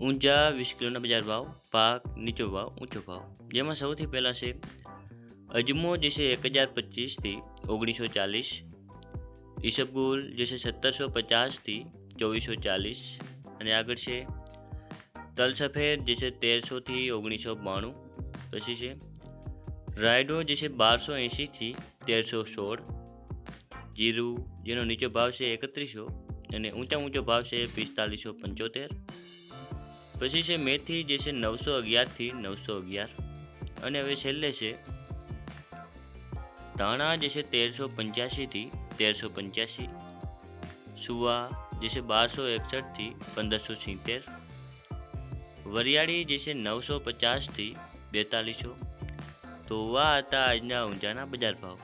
ઊંચા વીસ બજાર ભાવ, પાક, નીચો ભાવ, ઊંચો ભાવ. જેમાં સૌથી પહેલાં છે અજમો, જે છે એક હજાર પચીસથી ઓગણીસો ચાલીસ. ઈસબગુલ, જે છે સત્તરસો પચાસથી ચોવીસો ચાલીસ. અને આગળ છે તલ સફેદ જે છે તેરસોથી ઓગણીસો બાણું. પછી છે રાયડો, જે છે બારસો એંશીથી તેરસો સોળ. જીરું, જેનો નીચો ભાવ છે એકત્રીસો અને ઊંચા ઊંચો ભાવ છે પિસ્તાલીસો પંચોતેર. પછી છે મેથી જે છે નવસો અગિયારથી નવસો અગિયાર. અને હવે છેલ્લે છે ધાણા જે છે તેરસો પંચ્યાસીથી તેરસો પંચ્યાસી. સુવા જે છે બારસો એકસઠથી પંદરસો સિત્તેર. વરિયાળી જે છે નવસો પચાસથી બેતાલીસો. તો આ હતા આજના ઊંઝાના બજાર ભાવ.